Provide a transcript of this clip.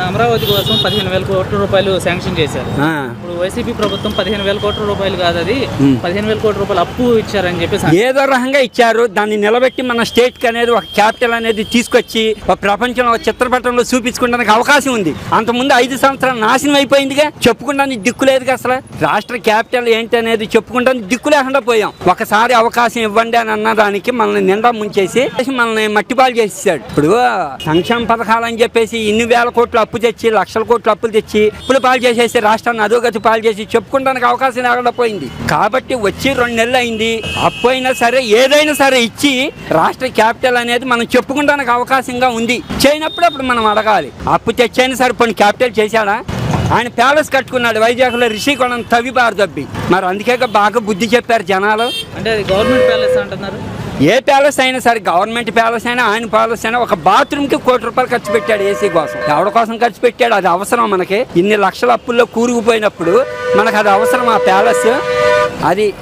మొన్న అమరావతి కోసం పదిహేను వేల కోట్ల రూపాయలు శాంక్షన్ చేశారు. ఇప్పుడు వైసీపీ ప్రభుత్వం పదిహేను వేల కోట్ల రూపాయలు కాదు అది. పదిహేను వేల కోట్ల రూపాయలు అప్పు ఇచ్చారని చెప్పేసి ఏదో రకంగా ఇచ్చారు. దాన్ని నిలబెట్టి మన స్టేట్కి అనేది ఒక క్యాపిటల్ అనేది తీసుకొచ్చి ఒక ప్రపంచంలో చిత్రపటంలో చూపించుకోవడానికి అవకాశం ఉంది. అంతకుముందు ఐదు సంవత్సరాలు నాశనం అయిపోయిందిగా. చెప్పుకుంటానికి దిక్కు లేదుగా అసలు. రాష్ట్ర క్యాపిటల్ ఏంటి అనేది చెప్పుకుంటానికి దిక్కు లేకుండా పోయాం. ఒకసారి అవకాశం ఇవ్వండి అని అన్నదానికి మనల్ని నిండా ముంచేసి మనల్ని మట్టిపాలు చేసేసాడు. ఇప్పుడు సంక్షేమ పథకాలు అని చెప్పేసి ఇన్ని వేల కోట్లు అప్పు తెచ్చి లక్షల కోట్లు అప్పులు తెచ్చి అప్పులు పాలు చేసేసి రాష్ట్రాన్ని అధోగతి పాలు చేసి చెప్పుకోవడానికి అవకాశం లేకుండా పోయింది. కాబట్టి వచ్చి రెండు నెలలు అయింది. అప్పు అయినా సరే ఏదైనా సరే ఇచ్చి రాష్ట్ర క్యాపిటల్ అనేది మనం చెప్పుకోవడానికి అవకాశంగా ఉంది. చేయనప్పుడు అప్పుడు మనం అడగాలి. అప్పు తెచ్చైనా సరే కొన్ని క్యాపిటల్ చేశాడా? ఆయన ప్యాలెస్ కట్టుకున్నాడు వైజాగ్లో రిషికొండం తవ్వి బారు దబ్బి మరి అందుకే బాగా బుద్ధి చెప్పారు జనాలు. అంటే గవర్నమెంట్ ప్యాలెస్ అంటున్నారు. ఏ ప్యాలెస్ అయినా సరే గవర్నమెంట్ ప్యాలెస్ అయినా ఆయన ప్యాలెస్ అయినా ఒక బాత్రూమ్కి కోటి రూపాయలు ఖర్చు పెట్టాడు ఏసీ కోసం. ఎవరి కోసం ఖర్చు పెట్టాడు? అది అవసరం మనకి. ఇన్ని లక్షల అప్పుల్లో కూరుకుపోయినప్పుడు మనకు అది అవసరం ఆ ప్యాలెస్. అది